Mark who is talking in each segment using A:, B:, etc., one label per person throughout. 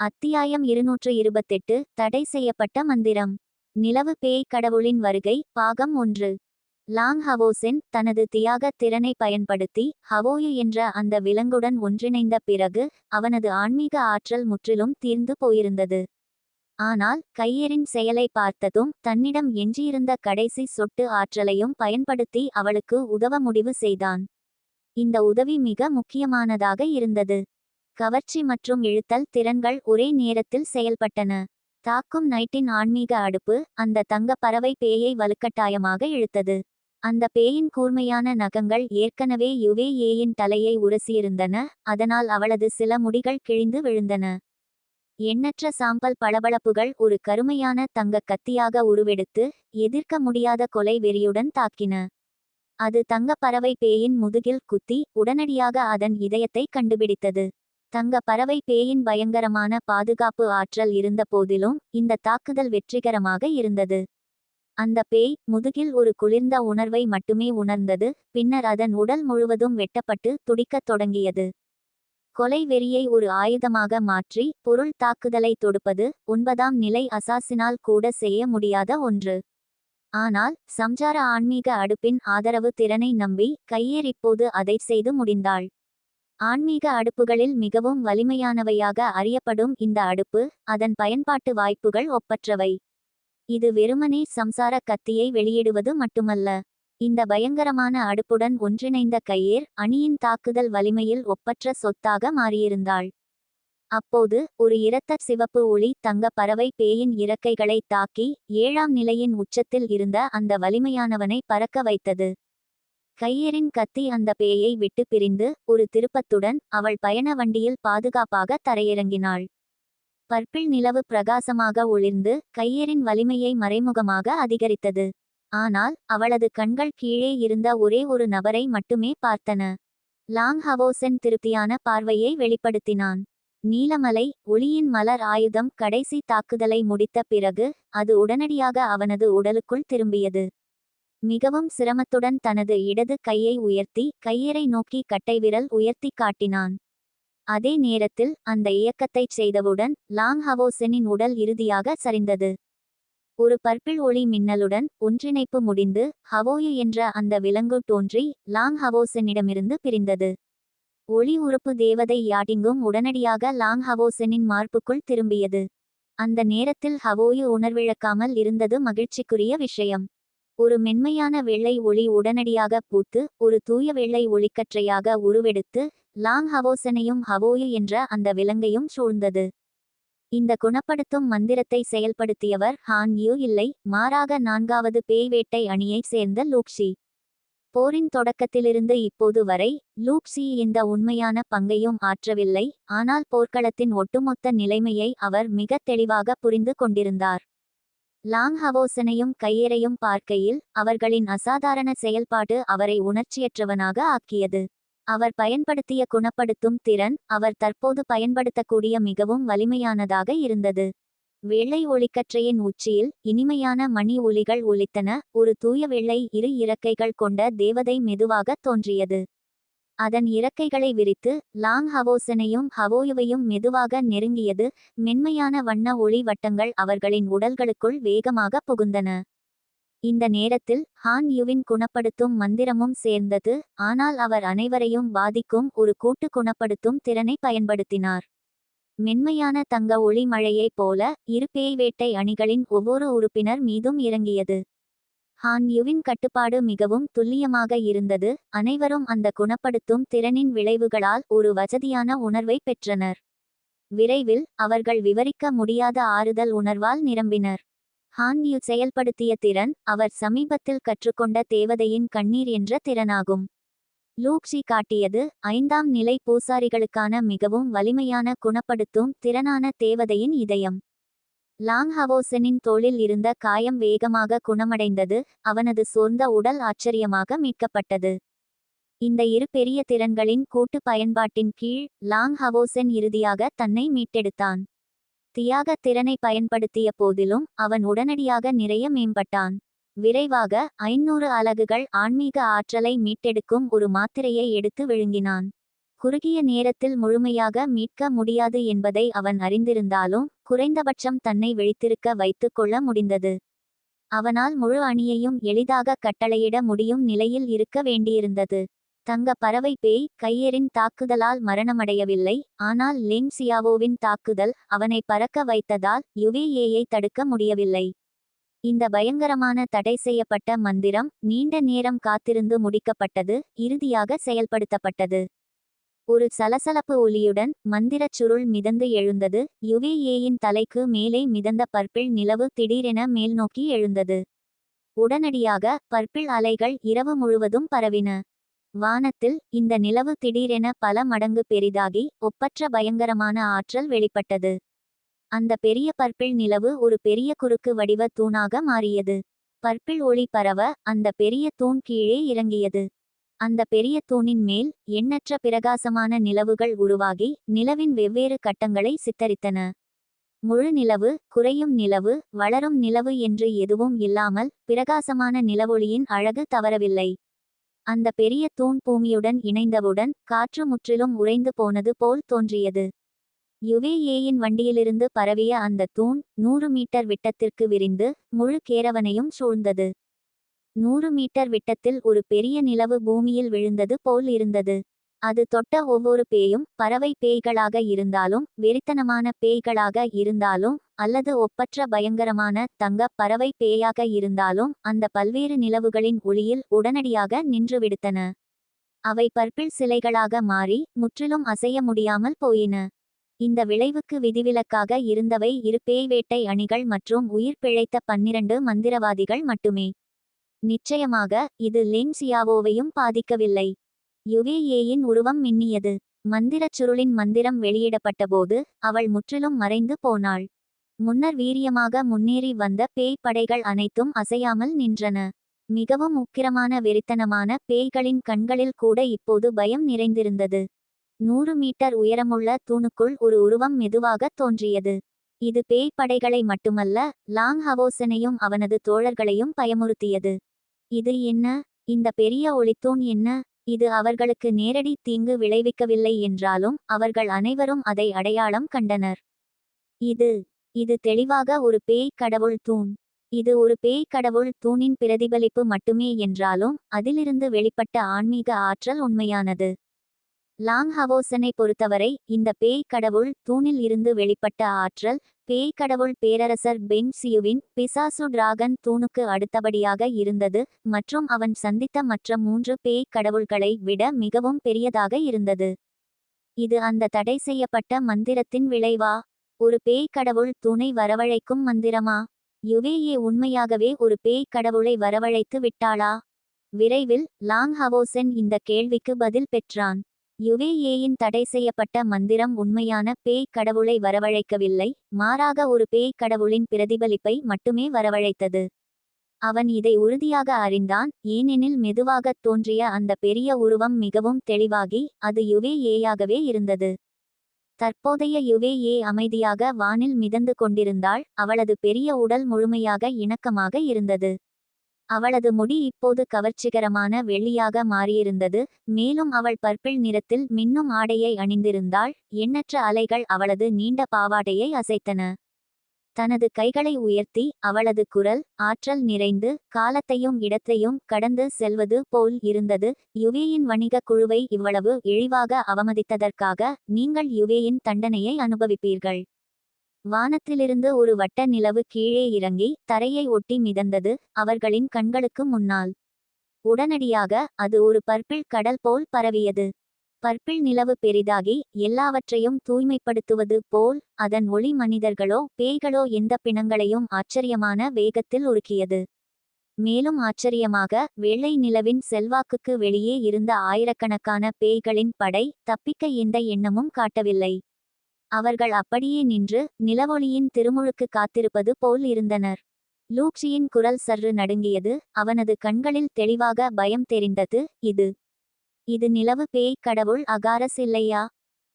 A: அத்தியாயம் இருநூற்று இருபத்தெட்டு தடை செய்யப்பட்ட மந்திரம். நிலவு பேய் கடவுளின் வருகை பாகம் ஒன்று. லாங் ஹவோசென் தனது தியாக திறனை பயன்படுத்தி ஹவோயு என்ற அந்த விலங்குடன் ஒன்றிணைந்த பிறகு அவனது ஆன்மீக ஆற்றல் முற்றிலும் தீர்ந்து போயிருந்தது. ஆனால் கையரின் செயலை பார்த்ததும் தன்னிடம் எஞ்சியிருந்த கடைசி சொட்டு ஆற்றலையும் பயன்படுத்தி அவளுக்கு உதவ முடிவு செய்தான். இந்த உதவி மிக முக்கியமானதாக இருந்தது. கவர்ச்சி மற்றும் இழுத்தல் திறன்கள் ஒரே நேரத்தில் செயல்பட்டன. தாக்கும் நைட்டின் ஆன்மீக அடுப்பு அந்த தங்க பறவை பேயை வலுக்கட்டாயமாக இழுத்தது. அந்த பேயின் கூர்மையான நகங்கள் ஏற்கனவே யுவேஏயின் தலையை உரசியிருந்தன அதனால் அவளது சில முடிகள் கிழிந்து விழுந்தன. எண்ணற்ற சாம்பல் பளபளப்புகள் ஒரு கருமையான தங்க கத்தியாக உருவெடுத்து எதிர்க்க முடியாத கொலை வெறியுடன் தாக்கின. அது தங்க பறவை பேயின் முதுகில் குத்தி உடனடியாக அதன் இதயத்தை கண்டுபிடித்தது. தங்க பறவை பேயின் பயங்கரமான பாதுகாப்பு ஆற்றல் இருந்த போதிலும் இந்த தாக்குதல் வெற்றிகரமாக இருந்தது. அந்த பேய் முதுகில் ஒரு குளிர்ந்த உணர்வை மட்டுமே உணர்ந்தது பின்னர் அதன் உடல் முழுவதும் வெட்டப்பட்டு துடிக்கத் தொடங்கியது. கொலை வெறியை ஒரு ஆயுதமாக மாற்றி பொருள் தாக்குதலை தொடுப்பது ஒன்பதாம் நிலை அசாசினால் கூட செய்ய முடியாத ஒன்று. ஆனால் சம்சார ஆன்மீக அடுப்பின் ஆதரவு திறனை நம்பி கையேறிப்போது அதை செய்து முடிந்தாள். ஆன்மீக அடுப்புகளில் மிகவும் வலிமையானவையாக அறியப்படும் இந்த அடுப்பு அதன் பயன்பாட்டு வாய்ப்புகள் ஒப்பற்றவை. இது வெறுமனே சம்சார கத்தியை வெளியிடுவது மட்டுமல்ல. இந்த பயங்கரமான அடுப்புடன் ஒன்றிணைந்த கையேர் அணியின் தாக்குதல் வலிமையில் ஒப்பற்ற சொத்தாக மாறியிருந்தாள். அப்போது ஒரு இரத்த சிவப்பு ஒளி தங்க பறவை பேயின் இறக்கைகளை தாக்கி ஏழாம் நிலையின் உச்சத்தில் இருந்த அந்த வலிமையானவனை பறக்க வைத்தது. கையரின் கத்தி அந்த பேயை விட்டு பிரிந்து ஒரு திருப்பத்துடன் அவள் பயண வண்டியில் பாதுகாப்பாக தரையிறங்கினாள். பர்பிள் நிலவு பிரகாசமாக ஒளிர்ந்து கையரின் வலிமையை மறைமுகமாக அதிகரித்தது. ஆனால் அவளது கண்கள் கீழே இருந்த ஒரே ஒரு நபரை மட்டுமே பார்த்தன. லாங் ஹவோசன் திருப்தியான பார்வையை வெளிப்படுத்தினான். நீலமலை ஒளியின் மலர் ஆயுதம் கடைசி தாக்குதலை முடித்த பிறகு அது உடனடியாக அவனது உடலுக்குள் திரும்பியது. மிகவும் சிரமத்துடன் தனது இடது கையை உயர்த்தி கையரை நோக்கி கட்டைவிரல் உயர்த்தி காட்டினான். அதே நேரத்தில் அந்த இயக்கத்தைச் செய்தவுடன் லாங் ஹவோசெனின் உடல் இறுதியாக சரிந்தது. ஒரு பர்பிள் ஒளி மின்னலுடன் ஒன்றிணைப்பு முடிந்து ஹவோயு என்ற அந்த விலங்கு தோன்றி லாங் ஹவோசெனிடமிருந்து பிரிந்தது. ஒளி உறுப்பு தேவதை யாட்டிங்கும் உடனடியாக லாங் ஹவோசெனின் மார்புக்குள் திரும்பியது. அந்த நேரத்தில் ஹவோயு உணர்விழக்காமல் இருந்தது மகிழ்ச்சிக்குரிய விஷயம். ஒரு மென்மையான வெள்ளை ஒளி உடனடியாக பூத்து ஒரு தூய வெள்ளை ஒளிக்கற்றையாக உருவெடுத்து லாங் ஹவோசனையும் ஹவோயு என்ற அந்த விலங்கையும் சூழ்ந்தது. இந்த குணப்படுத்தும் மந்திரத்தை செயல்படுத்தியவர் ஹான் யூ இல்லை மாறாக நான்காவது பேய் வேட்டை அணியைச் சேர்ந்த லூக்ஷி போரின் தொடக்கத்திலிருந்து இப்போது வரை லூக்ஷி இந்த உண்மையான பங்கையும் ஆற்றவில்லை ஆனால் போர்க்களத்தின் ஒட்டுமொத்த நிலைமையை அவர் மிக தெளிவாக புரிந்து கொண்டிருந்தார். லாங் ஹவோசனையும் கையேறையும் பார்க்கையில் அவர்களின் அசாதாரண செயல்பாடு அவரை உணர்ச்சியற்றவனாக ஆக்கியது. அவர் பயன்படுத்திய குணப்படுத்தும் திறன் அவர் தற்போது பயன்படுத்தக்கூடிய மிகவும் வலிமையானதாக இருந்தது. வெள்ளை ஒளிக்கற்றையின் உச்சியில் இனிமையான மணி ஒலிகள் ஒலித்தன. ஒரு தூய வெள்ளை இரு இறக்கைகள் கொண்ட தேவதை மெதுவாக தோன்றியது. அதன் இறக்கைகளை விரித்து லாங் ஹவோசனையும் ஹவோயுவையும் மெதுவாக நெருங்கியது மென்மையான வண்ண ஒளி வட்டங்கள் அவர்களின் உடல்களுக்குள் வேகமாக புகுந்தன. இந்த நேரத்தில் ஹான் யுவின் குணப்படுத்தும் மந்திரமும் சேர்ந்தது ஆனால் அவர் அனைவரையும் பாதிக்கும் ஒரு கூட்டு குணப்படுத்தும் திறனை பயன்படுத்தினார். மென்மையான தங்க ஒளி மழையைப் போல இரு பேய் வேட்டை அணிகளின் ஒவ்வொரு உறுப்பினர் மீதும் இறங்கியது. ஹான் யுவின் கட்டுப்பாடு மிகவும் துல்லியமாக இருந்தது. அனைவரும் அந்த குணப்படுத்தும் திறனின் விளைவுகளால் ஒரு வசதியான உணர்வை பெற்றனர். விரைவில் அவர்கள் விவரிக்க முடியாத ஆறுதல் உணர்வால் நிரம்பினர். ஹான் யு செயல்படுத்திய திறன் அவர் சமீபத்தில் கற்றுக்கொண்ட தேவதையின் கண்ணீர் என்ற திறனாகும். லூக்ஷி காட்டியது ஐந்தாம் நிலை பூசாரிகளுக்கான மிகவும் வலிமையான குணப்படுத்தும் திறனான தேவதையின் இதயம். லாங் ஹவோசனின் தோளில் இருந்த காயம் வேகமாக குணமடைந்தது அவனது சோர்ந்த உடல் ஆச்சரியமாக மீட்கப்பட்டது. இந்த இரு பெரிய திறன்களின் கூட்டு பயன்பாட்டின் கீழ் லாங் ஹவோசன் இறுதியாக தன்னை மீட்டெடுத்தான். தியாக திறனை பயன்படுத்திய போதிலும் அவன் உடனடியாக நிறைய மேம்பட்டான். விரைவாக ஐநூறு அலகுகள் ஆன்மீக ஆற்றலை மீட்டெடுக்கும் ஒரு மாத்திரையை எடுத்து விழுங்கினான். குறுகிய நேரத்தில் முழுமையாக மீட்க முடியாது என்பதை அவன் அறிந்திருந்தாலும் குறைந்தபட்சம் தன்னை விழித்திருக்க வைத்துக் கொள்ள முடிந்தது. அவனால் முழு அணியையும் எளிதாக கட்டளையிட முடியும் நிலையில் இருக்க வேண்டியிருந்தது. தங்க பறவை பேய் கையெறின் தாக்குதலால் மரணமடையவில்லை ஆனால் லிங் சியாவோவின் தாக்குதல் அவனை பறக்க வைத்ததால் யுவேஏயை தடுக்க முடியவில்லை. இந்த பயங்கரமான தடை செய்யப்பட்ட மந்திரம் நீண்ட நேரம் காத்திருந்து முடிக்கப்பட்டது இறுதியாக செயல்படுத்தப்பட்டது. ஒரு சலசலப்பு ஒலியுடன் மந்திரச் சுருள் மிதந்து எழுந்தது. யுவேஏயின் தலைக்கு மேலே மிதந்த பர்பிள் நிலவு திடீரென மேல்நோக்கி எழுந்தது. உடனடியாக பர்பிள் அலைகள் இரவு முழுவதும் பரவின. வானத்தில் இந்த நிலவு திடீரென பல மடங்கு பெரிதாகி ஒப்பற்ற பயங்கரமான ஆற்றல் வெளிப்பட்டது. அந்த பெரிய பர்பிள் நிலவு ஒரு பெரிய குறுக்கு வடிவ தூணாக மாறியது. பர்பிள் ஒளி பரவ அந்த பெரிய தூண் கீழே இறங்கியது. அந்த பெரிய தூணின் மேல் எண்ணற்ற பிரகாசமான நிலவுகள் உருவாகி நிலவின் வெவ்வேறு கட்டங்களை சித்தரித்தன. முழு நிலவு குறையும் நிலவு வளரும் நிலவு என்று எதுவும் இல்லாமல் பிரகாசமான நிலவொளியின் அழகு தவறவில்லை. அந்த பெரிய தூண் பூமியுடன் இணைந்தவுடன் காற்று முற்றிலும் உறைந்து போனது போல் தோன்றியது. யுவேஏயின் வண்டியிலிருந்து பரவிய அந்த தூண் நூறு மீட்டர் விட்டத்திற்கு விரிந்து முழு கேரவனையும் சூழ்ந்தது. நூறு மீட்டர் விட்டத்தில் ஒரு பெரிய நிலவு பூமியில் விழுந்தது போல் இருந்தது. அது தொட்ட ஒவ்வொரு பேயும் பறவை பேய்களாக இருந்தாலும் வெறித்தனமான பேய்களாக இருந்தாலும் அல்லது ஒப்பற்ற பயங்கரமான தங்க பறவை பேயாக இருந்தாலும் அந்த பல்வேறு நிலவுகளின் ஒளியில் உடனடியாக நின்றுவிடுத்தன அவை பற்பிள் சிலைகளாக மாறி முற்றிலும் அசைய முடியாமல் போயின. இந்த விளைவுக்கு விதிவிலக்காக இருந்தவை இரு பேய் வேட்டை அணிகள் மற்றும் உயிர் பிழைத்த பன்னிரண்டு மந்திரவாதிகள் மட்டுமே. நிச்சயமாக இது லிங் சியாவோவையும் பாதிக்கவில்லை. யுவேஏயின் உருவம் மின்னியது. மந்திரச் சுருளின் மந்திரம் வெளியிடப்பட்டபோது அவள் முற்றிலும் மறைந்து போனாள். முன்னர் வீரியமாக முன்னேறி வந்த பேய் படைகள் அனைத்தும் அசையாமல் நின்றன. மிகவும் உக்கிரமான வெறித்தனமான பேய்களின் கண்களில் கூட இப்போது பயம் நிறைந்திருந்தது. நூறு மீட்டர் உயரமுள்ள தூணுக்குள் ஒரு உருவம் மெதுவாக தோன்றியது. இது பேய் படைகளை மட்டுமல்ல லாங் ஹவோசனையும் அவனது தோழர்களையும் பயமுறுத்தியது. இது என்ன? இந்த பெரிய ஒளித்தூண் என்ன? இது அவர்களுக்கு நேரடி தீங்கு விளைவிக்கவில்லை என்றாலும் அவர்கள் அனைவரும் அதை அடையாளம் கண்டனர். இது இது தெளிவாக ஒரு பேய் கடவுள் தூண். இது ஒரு பேய் கடவுள் தூணின் பிரதிபலிப்பு மட்டுமே என்றாலும் அதிலிருந்து வெளிப்பட்ட ஆன்மீக ஆற்றல் உண்மையானது. லாங் ஹவோசனை பொறுத்தவரை இந்த பேய் கடவுள் தூணில் இருந்து வெளிப்பட்ட ஆற்றல் பேய் கடவுள் பேரரசர் பென்சியுவின் பிசாசு டிராகன் தூணுக்கு அடுத்தபடியாக இருந்தது மற்றும் அவன் சந்தித்த மற்ற மூன்று பேய் கடவுள்களை விட மிகவும் பெரியதாக இருந்தது. இது அந்த தடை செய்யப்பட்ட மந்திரத்தின் விளைவா? ஒரு பேய் கடவுள் தூணை வரவழைக்கும் மந்திரமா? யுவேயே உண்மையாகவே ஒரு பேய் கடவுளை வரவழைத்து விட்டாளா? விரைவில் லாங் ஹவோசென் இந்த கேள்விக்கு பதில் பெற்றான். யுவேஏயின் தடை செய்யப்பட்ட மந்திரம் உண்மையான பேய் கடவுளை வரவழைக்கவில்லை மாறாக ஒரு பேய் கடவுளின் பிரதிபலிப்பை மட்டுமே வரவழைத்தது. அவன் இதை உறுதியாக அறிந்தான் ஏனெனில் மெதுவாகத் தோன்றிய அந்த பெரிய உருவம் மிகவும் தெளிவாகி அது யுவேஏயாகவே இருந்தது. தற்போதைய யுவேஏ அமைதியாக வானில் மிதந்து கொண்டிருந்தாள் அவளது பெரிய உடல் முழுமையாக இணக்கமாக இருந்தது. அவளது முடி இப்போது கவர்ச்சிகரமான வெள்ளியாக மாறியிருந்தது. மேலும் அவள் பர்பிள் நிறத்தில் மின்னும் ஆடையை அணிந்திருந்தாள். எண்ணற்ற அலைகள் அவளது நீண்ட பாவாடையை அசைத்தன. தனது கைகளை உயர்த்தி அவளது குரல் ஆற்றல் நிறைந்து காலத்தையும் இடத்தையும் கடந்து செல்வது போல் இருந்தது. யுவேயின் வணிக குழுவை இவ்வளவு இழிவாக அவமதித்ததற்காக நீங்கள் யுவேயின் தண்டனையை அனுபவிப்பீர்கள். வானத்திலிருந்து ஒரு வட்ட நிலவு கீழே இறங்கி தரையை ஒட்டி மிதந்தது அவர்களின் கண்களுக்கு முன்னால். உடனடியாக அது ஒரு பர்பிள் கடல் போல் பரவியது. பர்பிள் நிலவு பெரிதாகி எல்லாவற்றையும் தூய்மைப்படுத்துவது போல் அதன் ஒளி மனிதர்களோ பேய்களோ எந்த பிணங்களையும் ஆச்சரியமான வேகத்தில் உருக்கியது. மேலும் ஆச்சரியமாக வெள்ளை நிலவின் செல்வாக்குக்கு வெளியே இருந்த ஆயிரக்கணக்கான பேய்களின் படை தப்பிக்க எந்த எண்ணமும் காட்டவில்லை. அவர்கள் அப்படியே நின்று நிலவொளியின் திருமுழுக்கு காத்திருப்பது போல் இருந்தனர். லூக்ஷியின் குரல் சற்று நடுங்கியது அவனது கண்களில் தெளிவாக பயம் தெரிந்தது இது இது நிலவு பேய் கடவுள் அகாரஸ் இல்லையா?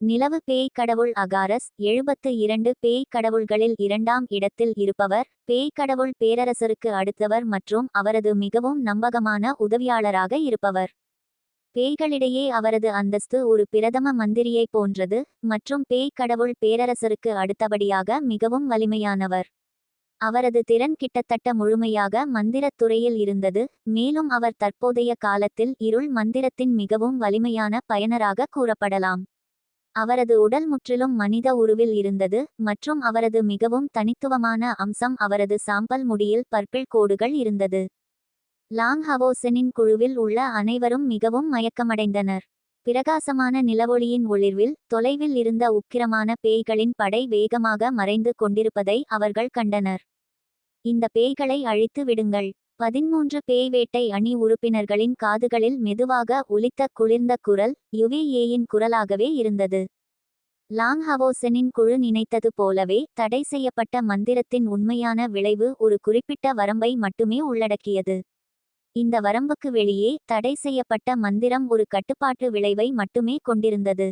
A: நிலவு பேய் கடவுள் அகாரஸ் எழுபத்து இரண்டு பேய் கடவுள்களில் இரண்டாம் இடத்தில் இருப்பவர் பேய் கடவுள் பேரரசருக்கு அடுத்தவர் மற்றும் அவரது மிகவும் நம்பகமான உதவியாளராக இருப்பவர். பேய்களிடையே அவரது அந்தஸ்து ஒரு பிரதம மந்திரியைப் போன்றது மற்றும் பேய் கடவுள் பேரரசருக்கு அடுத்தபடியாக மிகவும் வலிமையானவர். அவரது திறன் கிட்டத்தட்ட முழுமையாக மந்திரத் துறையில் இருந்தது மேலும் அவர் தற்போதைய காலத்தில் இருள் மந்திரத்தின் மிகவும் வலிமையான பயனராக கூறப்படலாம். அவரது உடல் முற்றிலும் மனித உருவில் இருந்தது மற்றும் அவரது மிகவும் தனித்துவமான அம்சம் அவரது சாம்பல் முடியில் பர்பிள் கோடுகள் இருந்தது. லாங் ஹவோசனின் குழுவில் உள்ள அனைவரும் மிகவும் மயக்கமடைந்தனர். பிரகாசமான நிலவொளியின் ஒளிர்வில் தொலைவில் இருந்த உக்கிரமான பேய்களின் படை வேகமாக மறைந்து கொண்டிருப்பதை அவர்கள் கண்டனர். இந்த பேய்களை அழித்து விடுங்கள். பதிமூன்று பேய் வேட்டை அணி உறுப்பினர்களின் காதுகளில் மெதுவாக ஒலித்த குளிர்ந்த குரல் யுவேஏயின் குரலாகவே இருந்தது. லாங் ஹவோசனின் குழு நினைத்தது போலவே தடை செய்யப்பட்ட மந்திரத்தின் உண்மையான விளைவு ஒரு குறிப்பிட்ட வரம்பை மட்டுமே உள்ளடக்கியது. இந்த வரம்புக்கு வெளியே தடை செய்யப்பட்ட மந்திரம் ஒரு கட்டுப்பாட்டு விளைவை மட்டுமே கொண்டிருந்தது.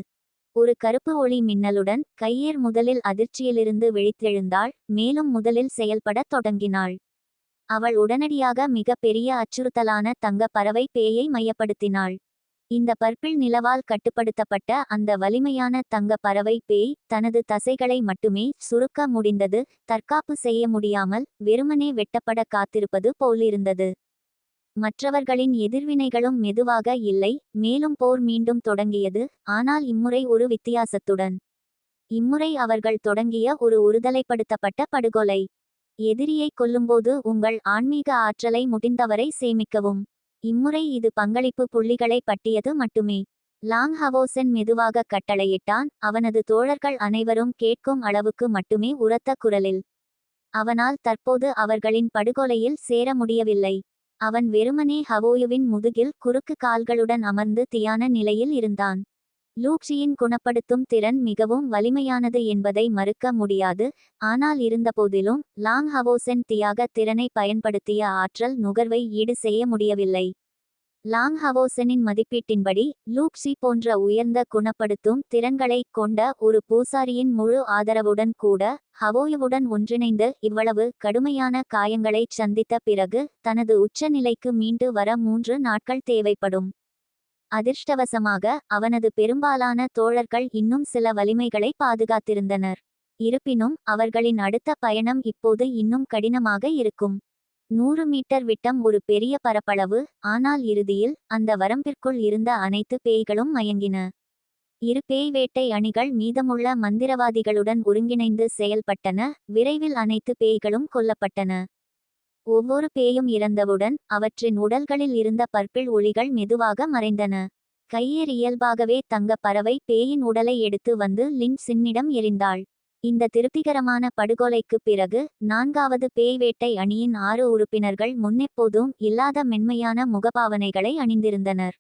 A: ஒரு கருப்பு ஒளி மின்னலுடன் கையேர் முதலில் அதிர்ச்சியிலிருந்து விழித்தெழுந்தாள் மேலும் முதலில் செயல்படத் தொடங்கினாள். அவள் உடனடியாக மிக பெரிய அச்சுறுத்தலான தங்க பறவை பேயை மையப்படுத்தினாள். இந்த பர்பிள் நிலவால் கட்டுப்படுத்தப்பட்ட அந்த வலிமையான தங்க பறவை பேய் தனது தசைகளை மட்டுமே சுருக்க முடிந்தது தற்காப்பு செய்ய முடியாமல் வெறுமனே வெட்டப்பட காத்திருப்பது போலிருந்தது. மற்றவர்களின் எதிர்வினைகளும் மெதுவாக இல்லை மேலும் போர் மீண்டும் தொடங்கியது ஆனால் இம்முறை ஒரு வித்தியாசத்துடன். இம்முறை அவர்கள் தொடங்கிய ஒரு ஒருதலைப்படுத்தப்பட்ட படுகொலை. எதிரியை கொல்லும்போது உங்கள் ஆன்மீக ஆற்றலை முடிந்தவரை சேமிக்கவும். இம்முறை இது பங்களிப்பு புள்ளிகளை பட்டியது மட்டுமே. லாங் ஹவோசன் மெதுவாக கட்டளையிட்டான் அவனது தோழர்கள் அனைவரும் கேட்கும் அளவுக்கு மட்டுமே உரத்த குரலில். அவனால் தற்போது அவர்களின் படுகொலையில் சேர முடியவில்லை. அவன் வெறுமனே ஹவோயுவின் முதுகில் குறுக்கு கால்களுடன் அமர்ந்து தியான நிலையில் இருந்தான். லூக்ஷியின் குணப்படுத்தும் திறன் மிகவும் வலிமையானது என்பதை மறுக்க முடியாது. ஆனால் இருந்தபோதிலும் லாங் ஹவோசென் தியாக திறனை பயன்படுத்திய ஆற்றல் நுகர்வை ஈடு செய்ய முடியவில்லை. லாங் ஹவோசனின் மதிப்பீட்டின்படி லூக்ஷி போன்ற உயர்ந்த குணப்படுத்தும் திறன்களை கொண்ட ஒரு பூசாரியின் முழு ஆதரவுடன் கூட ஹவோயுவுடன் ஒன்றிணைந்து இவ்வளவு கடுமையான காயங்களை சந்தித்த பிறகு தனது உச்ச நிலைக்கு மீண்டு வர மூன்று நாட்கள் தேவைப்படும். அதிர்ஷ்டவசமாக அவனது பெரும்பாலான தோழர்கள் இன்னும் சில வலிமைகளை பாதுகாத்திருந்தனர். இருப்பினும் அவர்களின் அடுத்த பயணம் இப்போது இன்னும் கடினமாக இருக்கும். நூறு மீட்டர் விட்டம் ஒரு பெரிய பரப்பளவு ஆனால் இறுதியில் அந்த வரம்பிற்குள் இருந்த அனைத்து பேய்களும் மயங்கின. இரு பேய் வேட்டை அணிகள் மீதமுள்ள மந்திரவாதிகளுடன் ஒருங்கிணைந்து செயல்பட்டன விரைவில் அனைத்து பேய்களும் கொல்லப்பட்டன. ஒவ்வொரு பேயும் இறந்தவுடன் அவற்றின் உடல்களில் இருந்த பற்பிள் ஒளிகள் மெதுவாக மறைந்தன. கையேர் இயல்பாகவே தங்க பறவை பேயின் உடலை எடுத்து வந்து லின் சின்னிடம் எரிந்தாள். இந்த திருப்திகரமான படுகொலைக்குப் பிறகு நான்காவது பேய் வேட்டை அணியின் ஆறு உறுப்பினர்கள் முன்னெப்போதும் இல்லாத மென்மையான முகபாவனைகளை அணிந்திருந்தனர்.